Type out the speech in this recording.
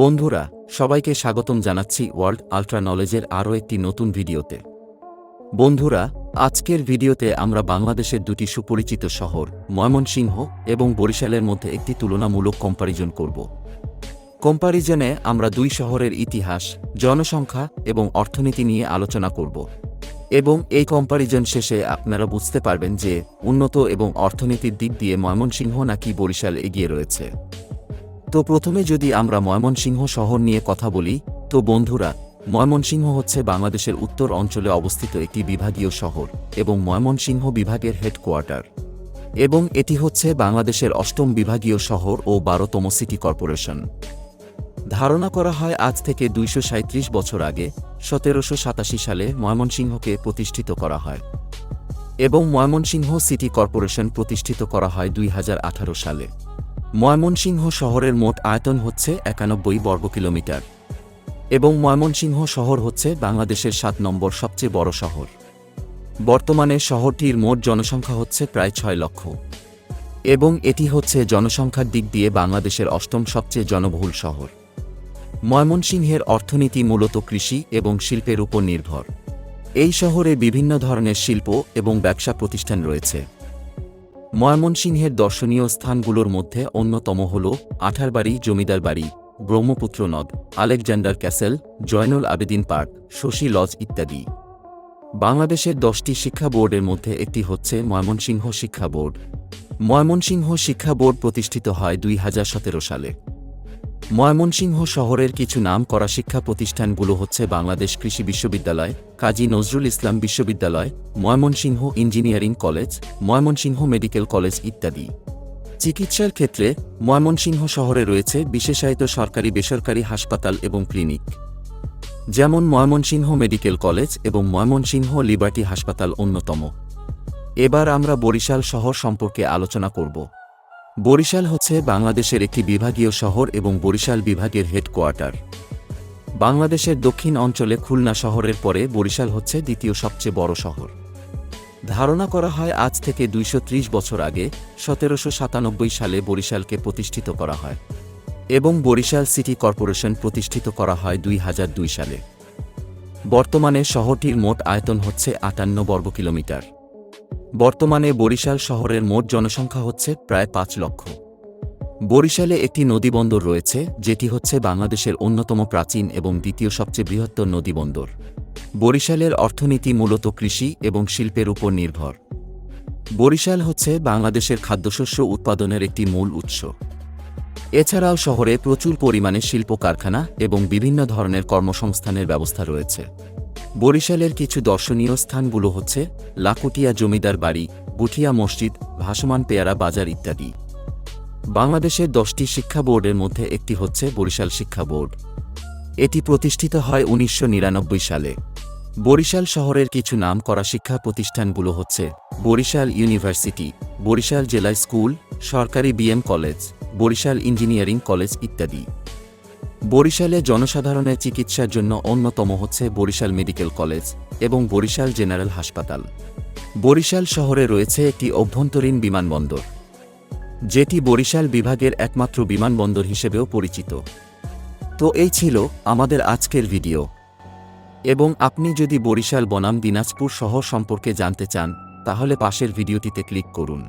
বন্ধুরা, সবাইকে স্বাগতম জানাচ্ছি ওয়ার্ল্ড আল্ট্রা নলেজের আরও একটি নতুন ভিডিওতে। বন্ধুরা, আজকের ভিডিওতে আমরা বাংলাদেশের দুটি সুপরিচিত শহর, ময়মনসিংহ এবং বরিশালের মধ্যে একটি তুলনামূলক কম্পারিজন করব। কম্পারিজনে আমরা দুই শহরের ইতিহাস, জনসংখ্যা এবং অর্থনীতি নিয়ে আলোচনা করব। এবং এই কম্পারিজন শেষে আপনারা বুঝতে পারবেন যে উন্নত এবং অর্থনীতির দিক দিয়ে ময়মনসিংহ নাকি বরিশাল এগিয়ে রয়েছে। তো প্রথমে যদি আমরা ময়মনসিংহ শহর নিয়ে কথা বলি, তো বন্ধুরা, ময়মনসিংহ হচ্ছে বাংলাদেশের উত্তর অঞ্চলে অবস্থিত একটি বিভাগীয় শহর এবং ময়মনসিংহ বিভাগের হেডকোয়ার্টার। এবং এটি হচ্ছে বাংলাদেশের অষ্টম বিভাগীয় শহর ও বারোতম সিটি কর্পোরেশন। ধারণা করা হয় আজ থেকে দুইশো সাঁইত্রিশ বছর আগে, সতেরোশো সাতাশি সালে ময়মনসিংহকে প্রতিষ্ঠিত করা হয়। এবং ময়মনসিংহ সিটি কর্পোরেশন প্রতিষ্ঠিত করা হয় দুই হাজার আঠারো সালে। ময়মনসিংহ শহরের মোট আয়তন হচ্ছে একানব্বই বর্গ কিলোমিটার এবং ময়মনসিংহ শহর হচ্ছে বাংলাদেশের সাত নম্বর সবচেয়ে বড় শহর। বর্তমানে শহরটির মোট জনসংখ্যা হচ্ছে প্রায় ছয় লক্ষ এবং এটি হচ্ছে জনসংখ্যার দিক দিয়ে বাংলাদেশের অষ্টম সবচেয়ে জনবহুল শহর। ময়মনসিংহের অর্থনীতি মূলত কৃষি এবং শিল্পের উপর নির্ভর। এই শহরে বিভিন্ন ধরনের শিল্প এবং ব্যবসা প্রতিষ্ঠান রয়েছে। ময়মনসিংহের দর্শনীয় স্থানগুলোর মধ্যে অন্যতম হল আঠারবাড়ি জমিদার বাড়ি, ব্রহ্মপুত্র নদ, Alexander castle, Joynul Abedin park, Shashi lodge ইত্যাদি। বাংলাদেশের দশটি শিক্ষা বোর্ডের মধ্যে একটি হচ্ছে ময়মনসিংহ শিক্ষা বোর্ড। ময়মনসিংহ শিক্ষা বোর্ড প্রতিষ্ঠিত হয় দুই হাজার সতেরো সালে। ময়মনসিংহ শহরের কিছু নাম করা শিক্ষা প্রতিষ্ঠানগুলো হচ্ছে বাংলাদেশ কৃষি বিশ্ববিদ্যালয়, কাজী নজরুল ইসলাম বিশ্ববিদ্যালয়, Mymensingh engineering college, Mymensingh medical college ইত্যাদি। চিকিৎসার ক্ষেত্রে ময়মনসিংহ শহরে রয়েছে বিশেষায়িত সরকারি বেসরকারি হাসপাতাল এবং ক্লিনিক। যেমন ময়মনসিংহ মেডিকেল কলেজ এবং ময়মনসিংহ লিবার্টি হাসপাতাল অন্যতম। এবার আমরা বরিশাল শহর সম্পর্কে আলোচনা করব। বরিশাল হচ্ছে বাংলাদেশের একটি বিভাগীয় শহর এবং বরিশাল বিভাগের হেডকোয়ার্টার। বাংলাদেশের দক্ষিণ অঞ্চলে খুলনা শহরের পরে বরিশাল হচ্ছে দ্বিতীয় সবচেয়ে বড় শহর। ধারণা করা হয় আজ থেকে দুইশো ত্রিশ বছর আগে সতেরোশো সাতানব্বই সালে বরিশালকে প্রতিষ্ঠিত করা হয় এবং বরিশাল সিটি কর্পোরেশন প্রতিষ্ঠিত করা হয় দুই হাজার দুই সালে। বর্তমানে শহরটির মোট আয়তন হচ্ছে আটান্ন বর্গ কিলোমিটার বর্তমানে বরিশাল শহরের মোট জনসংখ্যা হচ্ছে প্রায় পাঁচ লক্ষ। বরিশালে একটি নদীবন্দর রয়েছে, যেটি হচ্ছে বাংলাদেশের অন্যতম প্রাচীন এবং দ্বিতীয় সবচেয়ে বৃহত্তর নদীবন্দর। বরিশালের অর্থনীতি মূলত কৃষি এবং শিল্পের উপর নির্ভর। বরিশাল হচ্ছে বাংলাদেশের খাদ্যশস্য উৎপাদনের একটি মূল উৎস। এছাড়াও শহরে প্রচুর পরিমাণে শিল্প কারখানা এবং বিভিন্ন ধরনের কর্মসংস্থানের ব্যবস্থা রয়েছে। বরিশালের কিছু দর্শনীয় স্থানগুলো হচ্ছে লাকুটিয়া জমিদার বাড়ি বুঠিয়া মসজিদ, ভাসমান পেয়ারা বাজার ইত্যাদি। বাংলাদেশের দশটি শিক্ষা বোর্ডের মধ্যে একটি হচ্ছে বরিশাল শিক্ষা বোর্ড। এটি প্রতিষ্ঠিত হয় উনিশশো নিরানব্বই সালে। বরিশাল শহরের কিছু নাম করা শিক্ষা প্রতিষ্ঠানগুলো হচ্ছে বরিশাল ইউনিভার্সিটি, বরিশাল জেলা স্কুল, সরকারি BM college, Barishal engineering college ইত্যাদি। বরিশালে জনসাধারণের চিকিৎসার জন্য অন্যতম হচ্ছে বরিশাল মেডিকেল কলেজ এবং বরিশাল জেনারেল হাসপাতাল। বরিশাল শহরে রয়েছে একটি অভ্যন্তরীণ বিমানবন্দর, যেটি বরিশাল বিভাগের একমাত্র বিমানবন্দর হিসেবেও পরিচিত। তো এই ছিল আমাদের আজকের ভিডিও। এবং আপনি যদি বরিশাল বনাম দিনাজপুর শহর সম্পর্কে জানতে চান, তাহলে পাশের ভিডিওটিতে ক্লিক করুন।